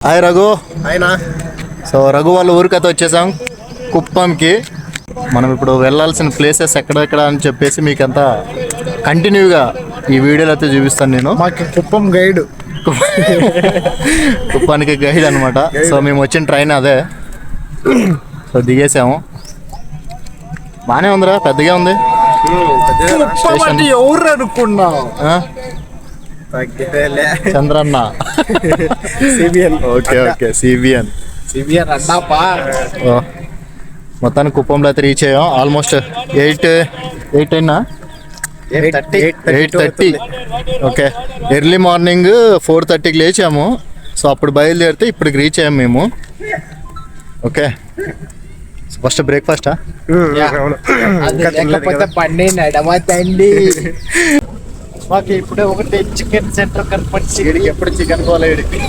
Hi Raghu ఆయన so Raghu వాళ్ళ ఊరికైతే వచ్చేసాం. కుప్పంకి. మనం ఇప్పుడు వెళ్ళాల్సిన ప్లేసెస్ ఎక్కడెక్కడ అని చెప్పేసి మీకు అంతా కంటిన్యూగా ఈ వీడియోలో అయితే చూపిస్తాను నేను. మాకు కుప్పం గైడ్. కుప్పానికి గైడ్ అనమాట సో మేము వచ్చిన ట్రైన్ అదే. సో దిగేసాము. బాగానే ఉందిరా పెద్దగా ఉంది. ఎవరు అనుకున్నావు? Chandranna. CBN. Okay okay CBN. CBN అన్నాపా మొత్తానికి కుప్పంలో అయితే రీచ్ అయ్యాం. ఆల్మోస్ట్ ఎయిట్ ఎయిట్ అయినా? Eight thirty eight thirty okay early morning four థర్టీకి లేచాము. సో అప్పుడు బయలుదేరితే ఇప్పటికి రీచ్ అయ్యాము మేము. ఓకే ఫస్ట్ బ్రేక్ఫాస్టా లేకపోతే బండి నడవతండి మాకు ఇప్పుడే ఒకటి చికెన్ సెంటర్ కనపడి ఎప్పుడు చికెన్ కోలా రైల్వే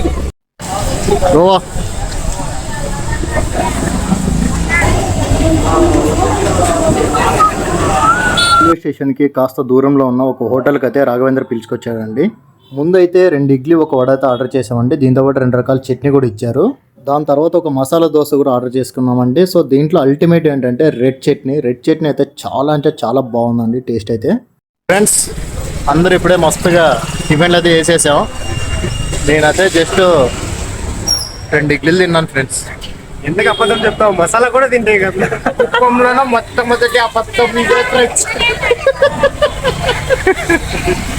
స్టేషన్కి కాస్త దూరంలో ఉన్న ఒక హోటల్కి అయితే రాఘవేంద్ర పిలుచుకొచ్చాడండి ముందైతే రెండు ఇడ్లీ ఒక వడ అయితే ఆర్డర్ చేసామండి దీంతో పాటు రెండు రకాల చట్నీ కూడా ఇచ్చారు. దాని తర్వాత ఒక మసాలా దోశ కూడా ఆర్డర్ చేసుకున్నామండి. సో దీంట్లో అల్టిమేట్ ఏంటంటే రెడ్ చట్నీ. రెడ్ చట్నీ అయితే చాలా అంటే చాలా బాగుందండి టేస్ట్ అయితే. ఫ్రెండ్స్ అందరు ఇప్పుడే మస్తుగా టిఫిన్లు అయితే వేసేసాం నేనైతే జస్ట్ రెండు ఇడ్లీలు తిన్నాను ఫ్రెండ్స్ ఎందుకు అబద్ధం చెప్తావు? మసాలా కూడా తింటే కదా. మొట్టమొదటి అబద్ధం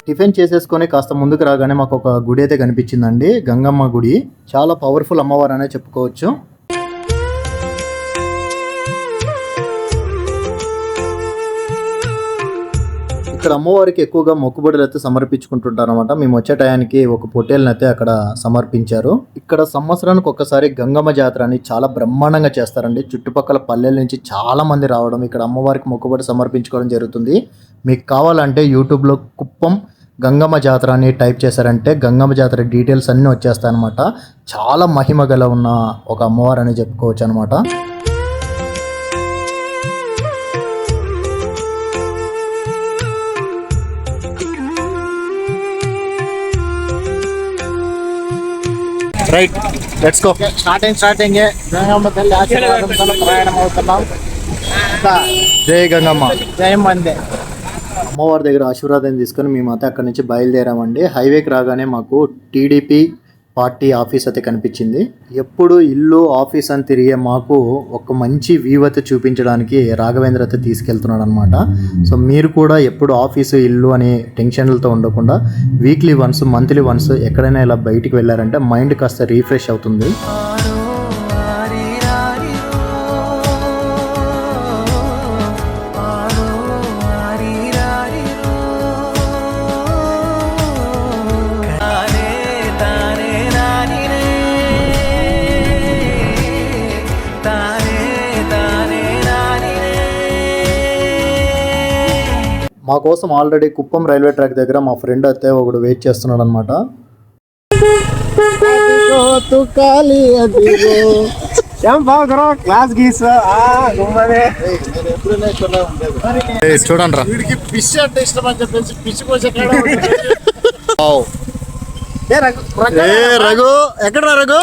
టిఫిన్ చేసేసుకొని కాస్త ముందుకు రాగానే మాకు ఒక గుడి అయితే కనిపించిందండి గంగమ్మ గుడి. చాలా పవర్ఫుల్ అమ్మవారు అనే చెప్పుకోవచ్చు. ఇక్కడ అమ్మవారికి ఎక్కువగా మొక్కుబడులు అయితే సమర్పించుకుంటుంటారు అనమాట మేము వచ్చే టయానికి ఒక పొట్టేలను అయితే అక్కడ సమర్పించారు. ఇక్కడ సంవత్సరానికి ఒక్కసారి గంగమ్మ జాతర అని చాలా బ్రహ్మాండంగా చేస్తారండి. చుట్టుపక్కల పల్లెల నుంచి చాలా మంది రావడం ఇక్కడ అమ్మవారికి మొక్కుబడి సమర్పించుకోవడం జరుగుతుంది. మీకు కావాలంటే యూట్యూబ్లో కుప్పం గంగమ్మ జాతర అని టైప్ చేశారంటే గంగమ్మ జాతర డీటెయిల్స్ అన్నీ వచ్చేస్తాయి అనమాట చాలా మహిమ గల ఉన్న ఒక అమ్మవారు అని చెప్పుకోవచ్చు అనమాట right let's go starting starting Gangamma తల్లి ఆశీర్వాదంతో ప్రయాణం అవుతున్నాం జై గంగమ్మ జయం అందే అమ్మవారి దగ్గర ఆశీర్వాదం తీసుకొని మేమైతే అక్కడి నుంచి బయలుదేరామండి. హైవేకి రాగానే మాకు టీడీపీ పార్టీ ఆఫీస్ అయితే కనిపించింది. ఎప్పుడు ఇల్లు ఆఫీస్ అని తిరిగే మాకు ఒక మంచి వ్యూ అయితే చూపించడానికి రాఘవేంద్ర అయితే తీసుకెళ్తున్నాడు అనమాట సో మీరు కూడా ఎప్పుడు ఆఫీసు ఇల్లు అనే టెన్షన్లతో ఉండకుండా వీక్లీ వన్స్ మంత్లీ వన్స్ ఎక్కడైనా ఇలా బయటికి వెళ్ళారంటే మైండ్ కాస్త రీఫ్రెష్ అవుతుంది. మా కోసం ఆల్రెడీ కుప్పం రైల్వే ట్రాక్ దగ్గర మా ఫ్రెండ్ అయితే ఒకడు వెయిట్ చేస్తున్నాడు అనమాట చూడండి రా. అంటే ఇష్టం అని చెప్పేసి రఘు, రఘు, ఏ రఘు ఎక్కడ రఘు?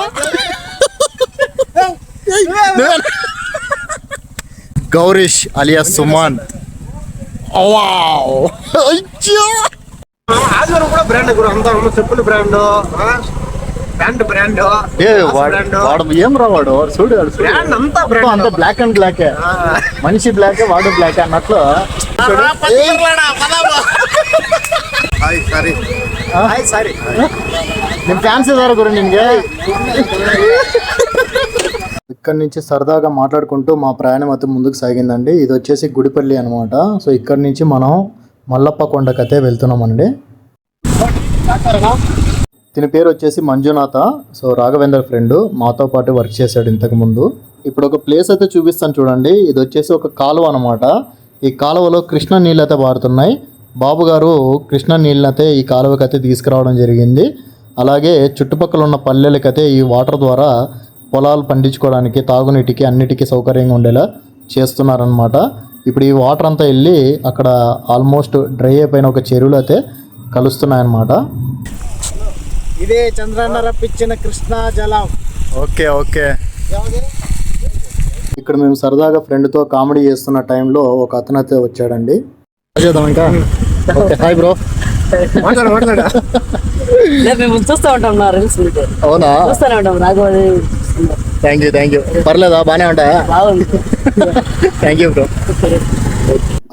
గౌరీష్ అలియా సుమాన్ ఆదివారం కూడా బ్రాండ్ కూడా అంతా ఉన్న చెప్పులు బ్రాండ్ ప్యాంట్ బ్రాండ్ ఏ వాడు వాడు ఏం రా వాడు వాడు చూడు వాడు చూడు. బ్రాండ్ అంతా మొత్తం బ్రాండ్ అంతా బ్లాక్ అండ్ బ్లాక్ మనిషి బ్లాక్ వాడు బ్లాక్ అన్నట్లు చూడు. హాయ్ సారీ ఆ? హాయ్ సారీ నేను ఫ్యాన్స్ ఇదారు గురు నిన్ಗೆ ఇక్కడ నుంచి సరదాగా మాట్లాడుకుంటూ మా ప్రయాణం అయితే ముందుకు సాగిందండి. ఇది వచ్చేసి గుడిపల్లి అనమాట సో ఇక్కడ నుంచి మనం మల్లప్ప కొండకైతే వెళ్తున్నామండి. దీని పేరు వచ్చేసి మంజునాథ. సో రాఘవేంద్ర ఫ్రెండ్ మాతో పాటు వర్క్ చేశాడు ఇంతకు ముందు. ఇప్పుడు ఒక ప్లేస్ అయితే చూపిస్తాను చూడండి. ఇది వచ్చేసి ఒక కాలువ అనమాట ఈ కాలువలో కృష్ణ నీళ్ళు అయితే పారుతున్నాయి బాబు గారు కృష్ణ నీళ్ళనైతే ఈ కాలువకి అయితే తీసుకురావడం జరిగింది. అలాగే చుట్టుపక్కల ఉన్న పల్లెలకైతే ఈ వాటర్ ద్వారా పొలాలు పండించుకోవడానికి తాగునీటికి అన్నిటికీ సౌకర్యంగా ఉండేలా చేస్తున్నారనమాట ఇప్పుడు ఈ వాటర్ అంతా వెళ్ళి అక్కడ ఆల్మోస్ట్ డ్రై అయిపోయిన ఒక చెరువులు అయితే కలుస్తున్నాయన్నమాట. ఇదే చంద్రన్న రప్పించిన కృష్ణా జలం. Okay okay. ఇక్కడ మేము సరదాగా ఫ్రెండ్తో కామెడీ చేస్తున్న టైంలో ఒక అతను అయితే వచ్చాడండి చేద్దాం ఇంకా. Okay hi bro. మాట్లాడు మాట్లాడు. మేము చూస్తూ ఉంటాం నా రీల్స్ అవునా? చూస్తూనే ఉంటాం రాఘవని థ్యాంక్ యూ థ్యాంక్ యూ పర్లేదా? బాగానే ఉంటాయా? థ్యాంక్ యూ బ్రో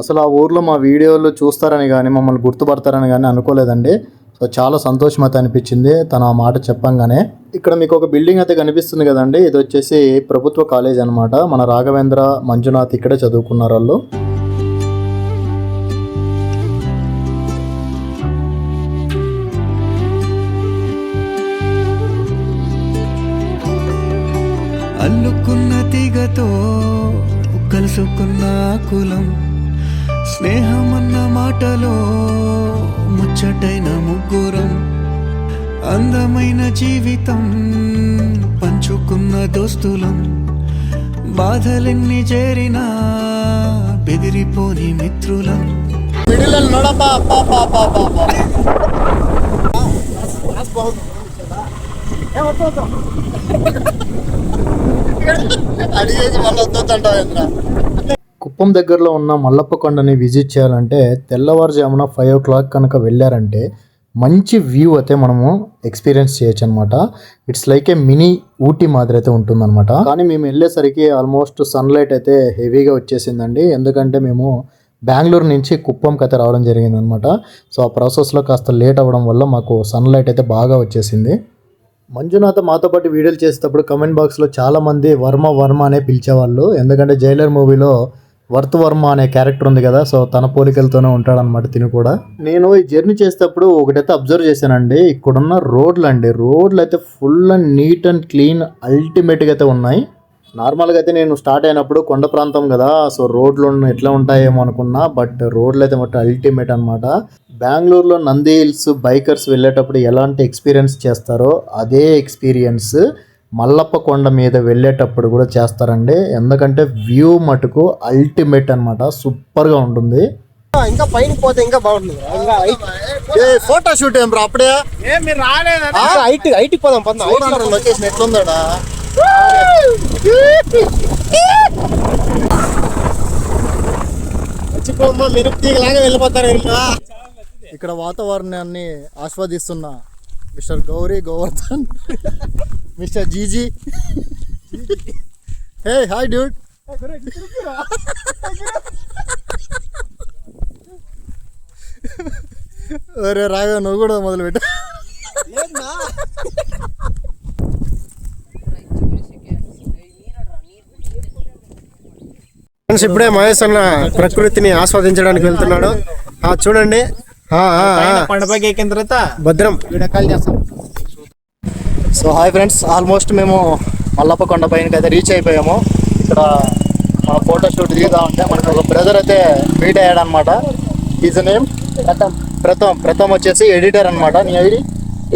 అసలు ఆ ఊర్లో మా వీడియోలు చూస్తారని కానీ మమ్మల్ని గుర్తుపడతారని కానీ అనుకోలేదండి. సో చాలా సంతోషం అయితే అనిపించింది తను ఆ మాట చెప్పంగానే. ఇక్కడ మీకు ఒక బిల్డింగ్ అయితే కనిపిస్తుంది కదండి. ఇది వచ్చేసి ప్రభుత్వ కాలేజ్ అన్నమాట. మన రాఘవేంద్ర మంజునాథ్ ఇక్కడే చదువుకున్నారు వాళ్ళు. ముచ్చటైన ముగ్గురం అందమైన జీవితం పంచుకున్న దోస్తులం. బాధలెన్ని చేరినా బెదిరిపోని మిత్రులం. కుప్పం దగ్గరలో ఉన్న మల్లప్ప కొండని విజిట్ చేయాలంటే తెల్లవారుజామున ఫైవ్ ఓ క్లాక్ కనుక వెళ్ళారంటే మంచి వ్యూ అయితే మనము ఎక్స్పీరియన్స్ చేయొచ్చు అనమాట it's like a mini Ooty మాదిరి అయితే ఉంటుందన్నమాట కానీ మేము వెళ్ళేసరికి ఆల్మోస్ట్ సన్లైట్ అయితే హెవీగా వచ్చేసిందండి. ఎందుకంటే మేము బెంగళూరు నుంచి కుప్పంకి అయితే రావడం జరిగిందనమాట. సో ఆ ప్రాసెస్లో కాస్త లేట్ అవ్వడం వల్ల మాకు సన్లైట్ అయితే బాగా వచ్చేసింది. మంజునాథ మాతో పాటు వీడియోలు చేసేటప్పుడు కమెంట్ బాక్స్లో చాలామంది వర్మ వర్మ అనే పిలిచేవాళ్ళు. ఎందుకంటే జైలర్ మూవీలో వర్మ అనే క్యారెక్టర్ ఉంది కదా సో తన పోలికలతోనే ఉంటాడనమాట తిని కూడా. నేను ఈ జర్నీ చేసేటప్పుడు ఒకటైతే అబ్జర్వ్ చేశానండి ఇక్కడున్న రోడ్లు అండి రోడ్లు అయితే full and neat and clean అల్టిమేట్గా అయితే ఉన్నాయి. నార్మల్గా అయితే నేను స్టార్ట్ అయినప్పుడు కొండ ప్రాంతం కదా సో రోడ్లు ఎట్లా ఉంటాయేమో అనుకున్నా బట్ రోడ్లు అయితే మొత్తం అల్టిమేట్ అనమాట బెంగళూరులో నంది హిల్స్ బైకర్స్ వెళ్ళేటప్పుడు ఎలాంటి ఎక్స్పీరియన్స్ చేస్తారో అదే ఎక్స్పీరియన్స్. మల్లప్ప కొండ మీద వెళ్ళేటప్పుడు కూడా చేస్తారండి. ఎందుకంటే వ్యూ మటుకు అల్టిమేట్ అనమాట సూపర్గా ఉంటుంది. ఇంకా పైన పోతే ఇంకా బాగుంటుంది ఇంకా ఫోటో షూట్ ఏం అప్పుడే? మీరు రాలేదా? హైట్ హైట్ పోదాం పొందాం. లొకేషన్ ఎట్లుందా మర్చిపోమ్మా మిరుపు తీగలాగా వెళ్ళిపోతారు వీళ్ళు. ఇక్కడ వాతావరణాన్ని ఆస్వాదిస్తున్న mister Gowri Govardhan mister GG. Hey hi dude అరే రాగా నువ్వు కూడా మొదలు పెట్టు. ఫ్రెండ్స్ ఇప్పుడే మహేష్ అన్న ప్రకృతిని ఆస్వాదించడానికి వెళ్తున్నాడు. చూడండి. కొండపైకి ఎక్కిన తర్వాత భద్రం. వీడియో కాల్ చేస్తాం. So hi friends. ఆల్మోస్ట్ మేము మల్లప్ప కొండ పైనకి అయితే రీచ్ అయిపోయాము. ఇక్కడ మన ఫోటో షూట్ దిగుతా ఉంటే మనకు ఒక బ్రదర్ అయితే మీట్ అయ్యాడు అనమాట ఈజ్ నేమ్ ప్రథమ్. ప్రథమ్. ప్రథమ్ వచ్చేసి ఎడిటర్ అనమాట నీ ID?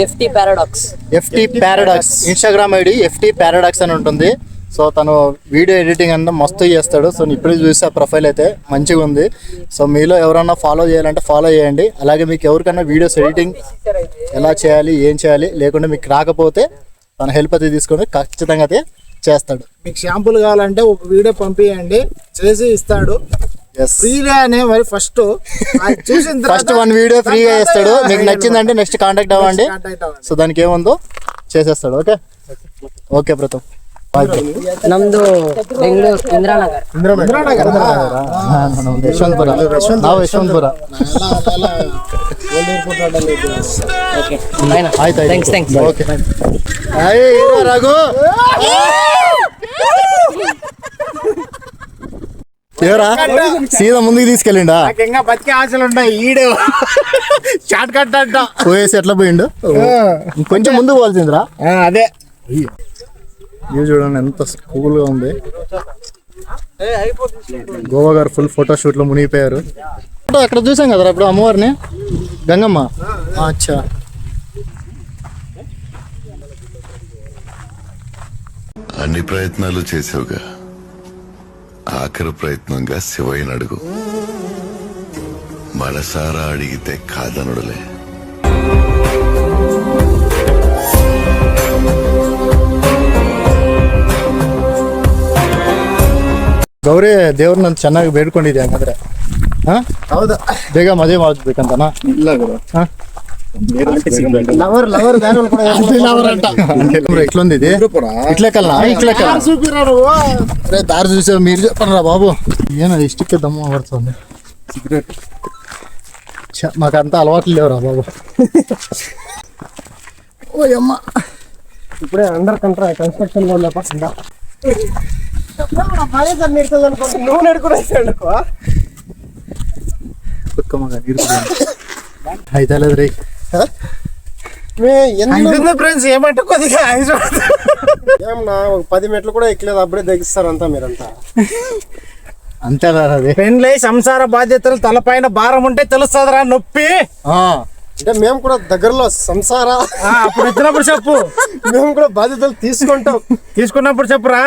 FT paradox. FT paradox. Instagram ID FT paradox అని ఉంటుంది. సో తను వీడియో ఎడిటింగ్ అంతా మస్తు చేస్తాడు. సో ఇప్పుడే చూసి ఆ ప్రొఫైల్ అయితే మంచిగా ఉంది. సో మీలో ఎవరన్నా ఫాలో చేయాలంటే ఫాలో చేయండి. అలాగే మీకు ఎవరికైనా వీడియోస్ ఎడిటింగ్ ఎలా చేయాలి ఏం చేయాలి లేకుంటే మీకు రాకపోతే తన హెల్ప్ అయితే తీసుకొని ఖచ్చితంగా అయితే చేస్తాడు. మీకు షాంపూలు కావాలంటే ఒక వీడియో పంపించండి చేసి ఇస్తాడు. మరి ఫస్ట్ చూసిన ఫస్ట్ వన్ వీడియో ఫ్రీగా చేస్తాడు. మీకు నచ్చిందంటే నెక్స్ట్ కాంటాక్ట్ అవ్వండి. సో దానికి ఏముందో చేసేస్తాడు ఓకే? ఓకే ప్రతం ನಮ್ದು ಬೆಂಗಳೂರು ಇಂದಿರಾನಗರ್ ಯಶವಂತಪುರ ನಾವು ಯಶವಂತಪುರ ಓಕೆ ಫೈನ್ ಆಯ್ತು ಥ್ಯಾಂಕ್ಸ್ ಥ್ಯಾಂಕ್ಸ್ ಓಕೆ రఘు ఏరా సీదా ముందుకు తీసుకెళ్ళిండా నాకు ఇంకా బతికే ఆశలు ఉన్నాయి ఈడు షార్ట్ కట్ అంట పోయేసి ఎట్లా పోయిండు కొంచెం ముందు పోవాల్సిందిరా ఆ, అదే వ్యూ చూడండి ఎంత కూల్గా ఉంది. గోవా గారు ఫుల్ ఫోటో షూట్లో మునిగిపోయారు. అక్కడ చూసాం కదా ఇప్పుడు అమ్మవారిని? గంగమ్మ. అచ్చా. అన్ని ప్రయత్నాలు చేసావుగా. ఆఖరి ప్రయత్నంగా శివయ్యని అడుగు. మనసారా అడిగితే కాదనుడులే. ಗೌರಿ ದೇವ್ರನ್ನ ಚೆನ್ನಾಗಿ ಬೇಡ್ಕೊಂಡಿದ್ಯಾ ಹಂಗಾದ್ರೆ ಹಾ ಹೌದು ಬೇಗ ಮದುವೆ ಮಾಡ್ಬೇಕಂತನಾ ಇಲ್ಲ ಗುರು ಹಾ ಲವರ್ ಲವರ್ ಕೂಡ ఇట్లుంది ఇట్లెక్కల్నా ఇట్లెక్కల అరే దారి చూసా మీరు చెప్పండి బాబు ఏనా ఇష్టకే దమ్మ పడుతుంది సిగరెట్ మాకు అంత అలవాట్లు లేవురా బాబు ఓ అమ్మ ఇప్పుడే అండర్ కంట్రా కన్స్ట్రక్షన్ లో ఉందా పక్కన మళ్ళీ సార్ నిడుతుంది అనుకోండి నువ్వు నడుకునేసాడు కుక్కమ్మ అయితే లేదు రే ఫ్రెండ్స్ ఏమంటే కొద్దిగా ఏమన్నా ఒక పది మెట్లు కూడా ఎక్కలేదు అప్పుడే తెగిస్తారు అంతా మీరంతా. అంతే అది. పెండ్లై సంసార బాధ్యతలు తలపైన భారం ఉంటే తెలుస్తుందిరా నొప్పి. ఆ, అంటే మేము కూడా దగ్గరలో సంసార అప్పుడు వచ్చినప్పుడు చెప్పు మేము కూడా బాధ్యతలు తీసుకుంటాం తీసుకున్నప్పుడు చెప్పురా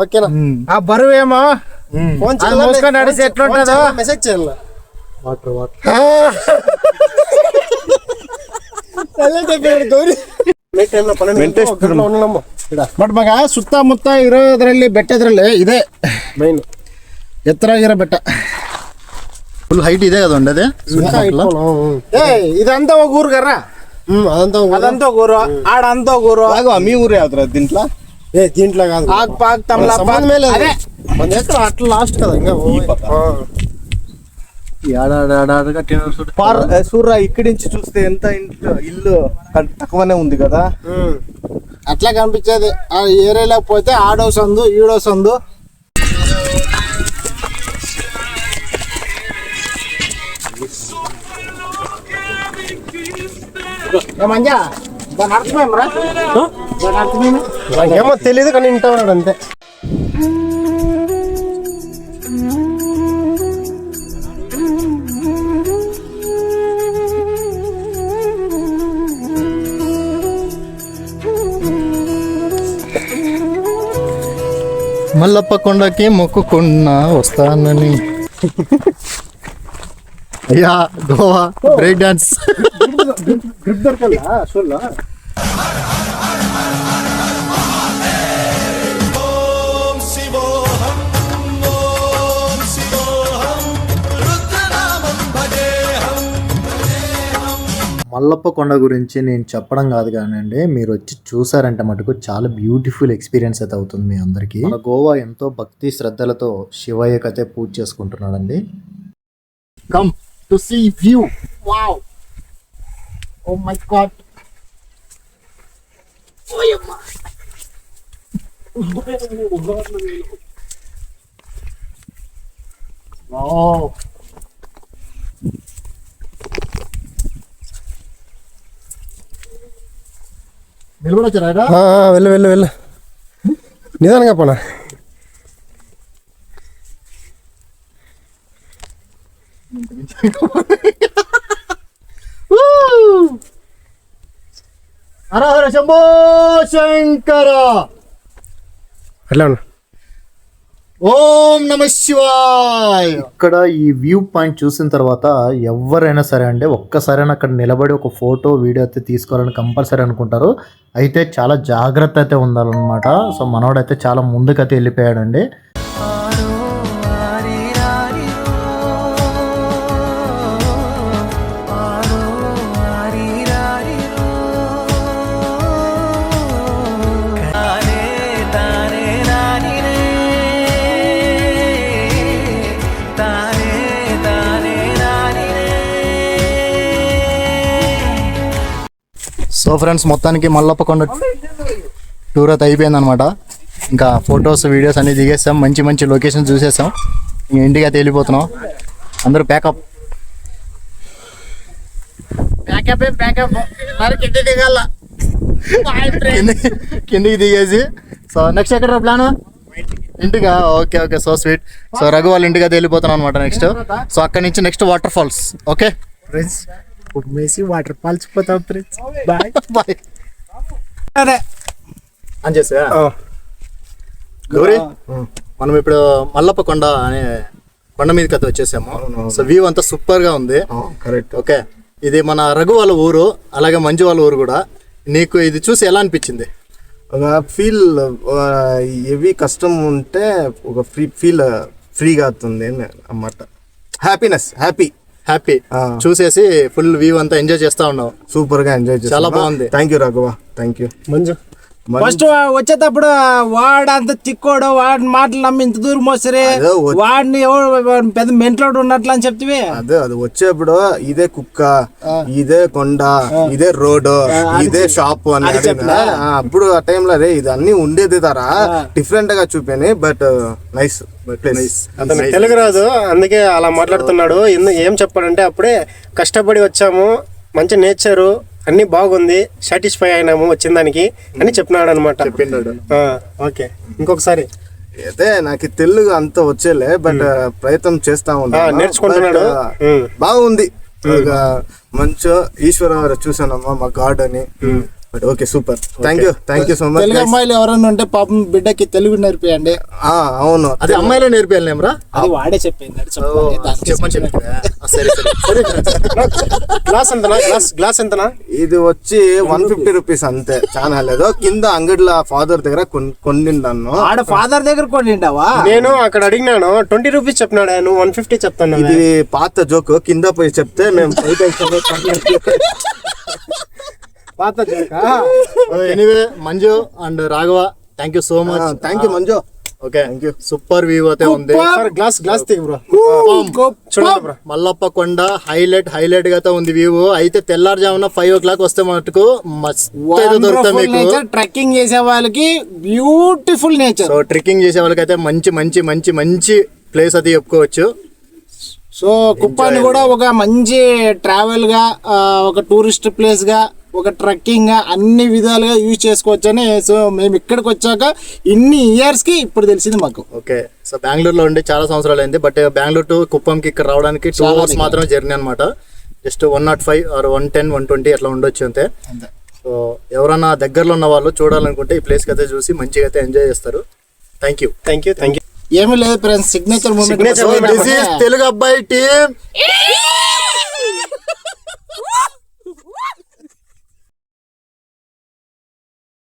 ఓకేనా ఉమ్, ఆ బరువు ఏమో ఉమ్. ఫోన్ మోసుకొని నడిచి ఎట్లుంటుందో మెసేజ్ చేయాలి వాటర్ వాటర్ ಗೌರಿ ಬಟ್ ಮಗ ಸುತ್ತಮುತ್ತ ಇರೋದ್ರಲ್ಲಿ ಬೆಟ್ಟದ್ರಲ್ಲಿ ಇದೆ ಮೈನ್ ಎತ್ತರ ಆಗಿರೋ ಬೆಟ್ಟ ఫుల్ హైట్ ఇదే కదా ఉండేది? ఇదంతా ఒక ఊరు కర్రా. అదంతా అదంతా ఒక ఊరు. ఆడంతా ఒక ఊరు. మీ ఊరు యాత్ర దీంట్లో? ఏ దీంట్లో కాదు. పాక్ పాక్ తమలా లేదు. మన ఎక్కడ అట్లా లాస్ట్ కదా ఇంకా సూర్ర ఇక్కడి నుంచి చూస్తే ఎంత ఇంట్లో ఇల్లు తక్కువనే ఉంది కదా? అట్లా కనిపించేది. ఆ ఏరియాలోకి పోతే ఆడో సందు ఈడో సందు ఏమో? తెలియదు కానీ ఇంటా ఉన్నాడు అంతే. మల్లప్ప కొండకి మొక్కుకున్నా వస్తానని. అయ్యా గోవా బ్రేక్ డాన్స్. గ్రిప్ దొరకల్లా షోల్లో మల్లప్ప కొండ గురించి నేను చెప్పడం కాదు కానండి మీరు వచ్చి చూసారంటే మటుకు చాలా బ్యూటిఫుల్ ఎక్స్పీరియన్స్ అయితే అవుతుంది మీ అందరికీ. మన గోవా ఎంతో భక్తి శ్రద్ధలతో శివయ్యకి పూజ చేసుకుంటున్నాడండి. Come to see view wow oh my god నిలబడొచ్చారా వెళ్ళు వెళ్ళు వెళ్ళు. నిదానంగా పోనా? హర హర శంభో శంకర. ఓం నమ శివాయ్. ఇక్కడ ఈ వ్యూ పాయింట్ చూసిన తర్వాత ఎవరైనా సరే అంటే ఒక్కసారైనా అక్కడ నిలబడి ఒక ఫోటో వీడియో అయితే తీసుకోవాలని కంపల్సరీ అనుకుంటారు. అయితే చాలా జాగ్రత్త అయితే ఉండాలన్నమాట. సో మనోడైతే చాలా ముందుకైతే వెళ్ళిపోయాడండి. సో ఫ్రెండ్స్ మొత్తానికి మల్లప్ప కొండ టూర్ అయితే అయిపోయింది అనమాట ఇంకా ఫొటోస్ వీడియోస్ అన్ని దిగేసాం మంచి మంచి లొకేషన్ చూసేసాం ఇంక ఇంటికి అయితే వెళ్ళిపోతున్నాం. అందరూ ప్యాకప్ ప్యాకప్ ప్యాకప్ మరి కింద దిగాల. కిందికి కిందికి దిగేసి. సో నెక్స్ట్ ఎక్కడ ప్లాన్ ఇంటిగా okay okay so sweet so Raghu వాళ్ళ ఇంటికి అయితే వెళ్ళిపోతున్నాం అనమాట నెక్స్ట్ సో అక్కడి నుంచి next water falls okay friends ఉమ్మేసి water falls పోతాం ఫ్రెండ్స్ బాయ్. బాయ్. అదే అని చేసా? గౌరీ మనం ఇప్పుడు మల్లప్ప కొండ అనే కొండ మీదకి అయితే వచ్చేసాము. సో వ్యూ అంతా సూపర్గా ఉంది కరెక్ట్ ఓకే. ఇది మన రఘు వాళ్ళ ఊరు అలాగే మంజు వాళ్ళ ఊరు కూడా. నీకు ఇది చూసి ఎలా అనిపించింది? ఒక ఫీల్ హెవీ కష్టం ఉంటే ఒక ఫ్రీ ఫీల్ ఫ్రీగా అవుతుంది అని అన్నమాట. Happiness happy happy. చూసేసి ఫుల్ వ్యూ అంతా ఎంజాయ్ చేస్తా ఉన్నావు. సూపర్గా ఎంజాయ్ చాలా బాగుంది. Thank you Raghava. Thank you Manju. First వచ్చేటప్పుడు వాడంత తిక్కోడు వాడి మాటలు నమ్మి ఇంత దూరం వచ్చి- వాడిని పెద్ద మెంటలోడు ఉన్నట్లు అని చెప్తివి? అదే అది వచ్చేప్పుడు ఇదే కుక్క ఇదే కొండ ఇదే రోడ్ ఇదే షాప్ అని అప్పుడు ఆ టైంలో అదే ఇది అన్ని ఉండేది తారా డిఫరెంట్గా చూపాను బట్ నైస్ అతను తెలుగు రాదు అందుకే అలా మాట్లాడుతున్నాడు. ఏం చెప్పాడంటే అప్పుడే కష్టపడి వచ్చాము మంచి నేచరు అన్ని బాగుంది సాటిస్ఫై అయినాము వచ్చిన దానికి అని చెప్పినాడు అనమాట ఓకే. ఇంకొకసారి. అయితే నాకు తెలుగు అంత వచ్చేలే బట్ ప్రయత్నం చేస్తా ఆ, ఉన్నాను. నేర్చుకుంటున్నాడు. Uh, ఉమ్. బాగుంది. ఒక మంచి ఈశ్వర చూసానమ్మా మా గాడ్ అని but okay super thank you thank you so much Telugu అమ్మాయిలు ఎవరైనా ఉంటే పాపం బిడ్డకి తెలుగు నేర్పియండి. అవును. అది అమ్మాయిలే నేర్పియాలేమరా అది వాడే చెప్పింది చెప్పని సరే గ్లాస్ ఎంతనా? గ్లాస్ గ్లాస్ ఎంతనా? ఇది వచ్చి వన్ ఫిఫ్టీ రూపీస్ అంతే. చాలా లేదు. కింద అంగడిలో ఫాదర్ దగ్గర కొన్- కొనిండాను ఆడ ఫాదర్ దగ్గర కొనిండావా నేను అక్కడ అడిగినాను. ట్వంటీ రూపీస్ చెప్పినాడు. నువ్వు వన్ ఫిఫ్టీ చెప్తాను ఇది పాత జోక్. కింద పోయి చెప్తే మేము పాత జోకా? Anyway Manju and Raghava thank you so much thank you Manju. Okay super view అయితే ఉంది. గ్లాస్ గ్లాస్ తీగు బ్రో చూడండి బ్రో మల్లప్ప కొండ హైలైట్ హైలైట్గా అయితే ఉంది వ్యూ అయితే తెల్లారుజామున ఫైవ్ ఓ క్లాక్ వస్తే మటుకు అయితే మీకు. నేచర్ ట్రెక్కింగ్ చేసే వాళ్ళకి బ్యూటిఫుల్ నేచర్ సో ట్రెక్కింగ్ చేసే వాళ్ళకైతే మంచి మంచి మంచి మంచి ప్లేస్ అది చెప్పుకోవచ్చు. సో కుప్పాన్ని కూడా ఒక మంచి ట్రావెల్గా ఒక టూరిస్ట్ ప్లేస్గా ఒక ట్రెక్కింగ్గా అన్ని విధాలుగా యూజ్ చేసుకోవచ్చు అని సో మేము ఇక్కడికి వచ్చాక ఇన్ని ఇయర్స్కి ఇప్పుడు తెలిసింది మాకు. ఓకే. సో బెంగళూరులో ఉండి చాలా సంవత్సరాలు అయింది. బట్ బెంగళూరు టు కుప్పంకి ఇక్కడ రావడానికి టూ అవర్స్ మాత్రమే జర్నీ అనమాట just one nought five or one ten one twenty అట్లా ఉండొచ్చు అంతే. సో ఎవరన్నా దగ్గరలో ఉన్న వాళ్ళు చూడాలనుకుంటే ఈ ప్లేస్కి అయితే చూసి మంచిగా అయితే ఎంజాయ్ చేస్తారు. Thank you thank you thank you ఏమీ లేదు ఫ్రెండ్స్ సిగ్నేచర్ మూమెంట్ తెలుగు అబ్బాయి టీమ్.